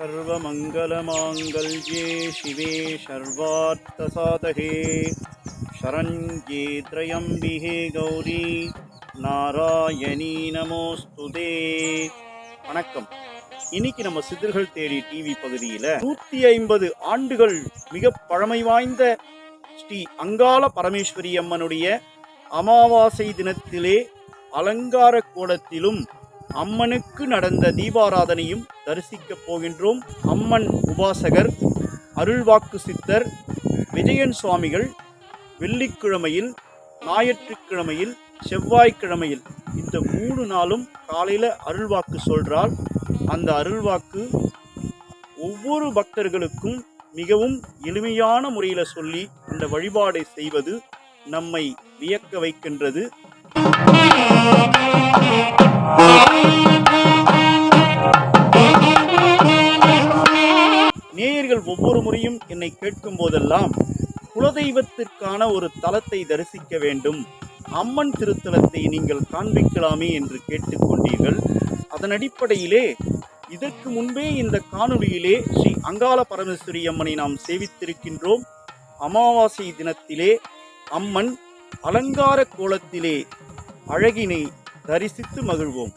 सर्वमङ्गलमाङ्गल्ये शिवे सर्वार्थसाधके शरण्ये त्र्यम्बिहे கௌரி நாராயணி நமோஸ்துதே வணக்கம் இன்னைக்கு நம்ம சித்தர்கள் தேடி டிவி பகுதியில நூத்தி ஐம்பது ஆண்டுகள் மிக பழமை வாய்ந்த ஸ்ரீ அங்காள பரமேஸ்வரி அம்மனுடைய அமாவாசை தினத்திலே அலங்கார கோலத்திலும் அம்மனுக்கு நடந்த தீபாராதனையும் தரிசிக்கப் போகின்றோம். அம்மன் உபாசகர் அருள்வாக்கு சித்தர் விஜயன் சுவாமிகள் வெள்ளிக்கிழமையில் ஞாயிற்றுக்கிழமையில் செவ்வாய்க்கிழமையில் இந்த மூணு நாளும் காலையில் அருள்வாக்கு சொல்கிறார் அந்த அருள்வாக்கு ஒவ்வொரு பக்தர்களுக்கும் மிகவும் எளிமையான முறையில் சொல்லி அந்த வழிபாடை செய்வது நம்மை வியக்க வைக்கின்றது. நேயர்கள் ஒவ்வொரு முறையும் என்னை கேட்கும் போதெல்லாம் குலதெய்வத்திற்கான ஒரு தலத்தை தரிசிக்க வேண்டும். அம்மன் திருத்தலத்தை நீங்கள் காண்பிக்கலாமே என்று கேட்டுக்கொண்டீர்கள் அதன் அடிப்படையிலே இதற்கு முன்பே இந்த காணொலியிலே ஸ்ரீ அங்காள பரமேஸ்வரி அம்மனை நாம் சேவித்திருக்கின்றோம். அமாவாசை தினத்திலே அம்மன் அலங்கார கோலத்திலே அழகினை தரிசித்து மகிழ்வோம்.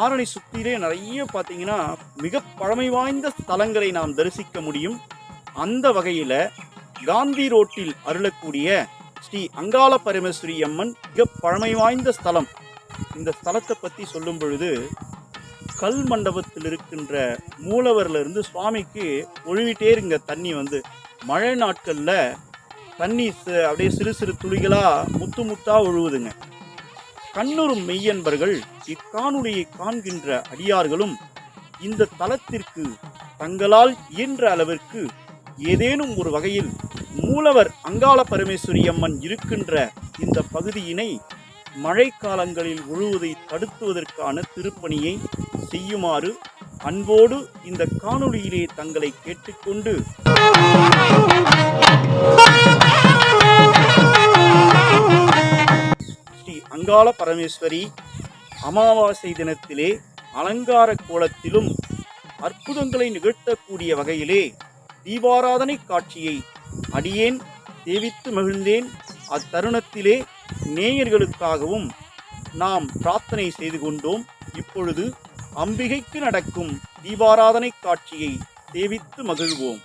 ஆரணி சுத்திலே நிறைய பார்த்தீங்கன்னா மிக பழமை வாய்ந்த ஸ்தலங்களை நாம் தரிசிக்க முடியும். அந்த வகையில் காந்தி ரோட்டில் அருளக்கூடிய ஸ்ரீ அங்காள பரமேஸ்வரி அம்மன் மிக பழமை வாய்ந்த ஸ்தலம். இந்த ஸ்தலத்தை பற்றி சொல்லும் பொழுது கல் மண்டபத்தில் இருக்கின்ற மூலவர்ல இருந்து சுவாமிக்கு ஒழுவிட்டே இருங்க தண்ணி வந்து. மழை நாட்களில் தண்ணி அப்படியே சிறு சிறு துளிகளாக முத்து முத்தாக ஒழுவுதுங்க. கண்ணுறும் மெய்யன்பர்கள் இக்காணொலியை காண்கின்ற அடியார்களும் இந்த தலத்திற்கு தங்களால் இயன்ற அளவிற்கு ஏதேனும் ஒரு வகையில் மூலவர் அங்காள பரமேஸ்வரி அம்மன் இருக்கின்ற இந்த பகுதியினை மழைக்காலங்களில் உழுவதை தடுத்துவதற்கான திருப்பணியை செய்யுமாறு அன்போடு இந்த காணொளியிலே தங்களை கேட்டுக்கொண்டு ஸ்ரீ அங்காள பரமேஸ்வரி அமாவாசை தினத்திலே அலங்கார கோலத்திலும் அற்புதங்களை நிகழ்த்தக்கூடிய வகையிலே தீபாராதனை காட்சியை அடியேன் தேவித்து மகிழ்ந்தேன். அத்தருணத்திலே நேயர்களுக்காகவும் நாம் பிரார்த்தனை செய்து கொண்டோம். இப்பொழுது அம்பிகைக்கு நடக்கும் தீபாராதனை காட்சியை சேவித்து மகிழ்வோம்.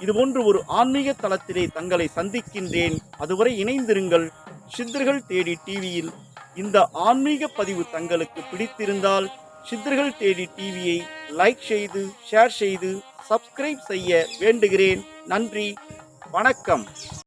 இதுபோன்று ஒரு ஆன்மீக தளத்திலே தங்களை சந்திக்கின்றேன். அதுவரை இணைந்திருங்கள். சித்தர்கள் தேடி டிவியில் இந்த ஆன்மீக பதிவு தங்களுக்கு பிடித்திருந்தால் சித்தர்கள் தேடி டிவியை லைக் செய்து ஷேர் செய்து சப்ஸ்கிரைப் செய்ய வேண்டுகிறேன். நன்றி. வணக்கம்.